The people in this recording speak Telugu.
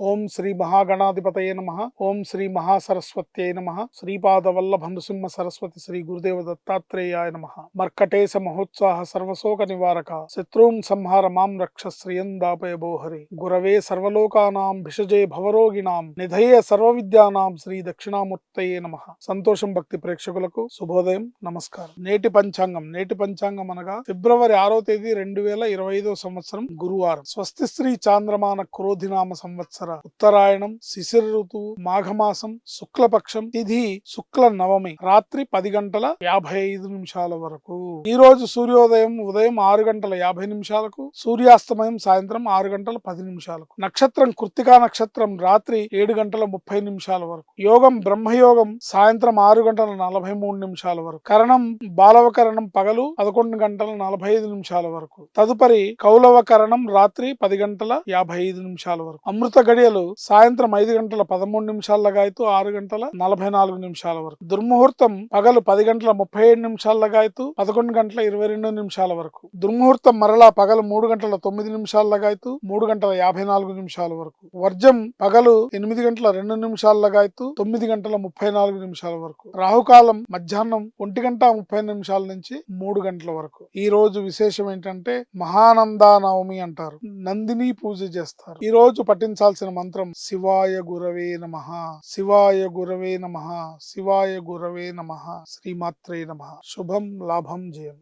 ఓం శ్రీ మహాగణాధిపతయ నమ. ఓం శ్రీ మహాసరస్వత్యై నమ. శ్రీపాదవల్లభ నృసింహ సరస్వతి శ్రీ గురుదేవ దత్తాత్రేయాయ నమ. మర్కటేశ మహోత్సాహ సర్వశోక నివారక. శత్రూన్ సంహార మాం రక్ష శ్రియం దాపయ బోహరి. గురవే సర్వలోకానాం భిషజే భవరోగిణాం. నిధయ సర్వ విద్యానాం శ్రీ దక్షిణామూర్తయే నమ. సంతోషం భక్తి ప్రేక్షకులకు శుభోదయం నమస్కారం. నేటి పంచాంగం. నేటి పంచాంగం అనగా ఫిబ్రవరి ఆరో తేదీ రెండు వేల ఇరవై ఐదో సంవత్సరం గురువారం. స్వస్తి శ్రీ చాంద్రమాన క్రోధినామ సంవత్సరం. ఉత్తరాయణం శిశిర ఋతువు మాఘమాసం శుక్లపక్షం తిథి శుక్ల నవమి రాత్రి పది గంటల యాభై ఐదు నిమిషాల వరకు. ఈ రోజు సూర్యోదయం ఉదయం ఆరు గంటల యాభై నిమిషాలకు సూర్యాస్తమయం సాయంత్రం ఆరు గంటల పది నిమిషాలకు. నక్షత్రం కృత్తికా నక్షత్రం రాత్రి ఏడు గంటల ముప్పై నిమిషాల వరకు. యోగం బ్రహ్మయోగం సాయంత్రం ఆరు గంటల నలభై మూడు నిమిషాల వరకు. కరణం బాలవకరణం పగలు పదకొండు గంటల నలభై ఐదు నిమిషాల వరకు. తదుపరి కౌలవకరణం రాత్రి పది గంటల యాభై ఐదు నిమిషాల వరకు. అమృత గడియలు సాయంత్రం ఐదు గంటల పదమూడు నిమిషాల లగాయతూ ఆరు గంటల నలభై నాలుగు నిమిషాల వరకు. దుర్ముహూర్తం పగలు పది గంటల ముప్పై ఏడు నిమిషాల లగాయతు పదకొండు గంటల ఇరవై రెండు నిమిషాల వరకు. దుర్ముహూర్తం మరలా పగలు మూడు గంటల తొమ్మిది నిమిషాల లగాయతు మూడు గంటల యాభై నాలుగు నిమిషాల వరకు. వర్జం పగలు ఎనిమిది గంటల రెండు నిమిషాల లగాయతు తొమ్మిది గంటల ముప్పై నాలుగు నిమిషాల వరకు. రాహుకాలం మధ్యాహ్నం ఒంటి గంట ముప్పై నిమిషాల నుంచి మూడు గంటల వరకు. ఈ రోజు విశేషం ఏంటంటే మహానందా నవమి అంటారు. నందిని పూజ చేస్తారు. ఈ రోజు పఠించాల్సిన మంత్రం శివాయ గురవే నమ శివాయ గురవే నమ శివాయ గురవే నమ శ్రీమాత్రే నమ. శుభం లాభం జయం.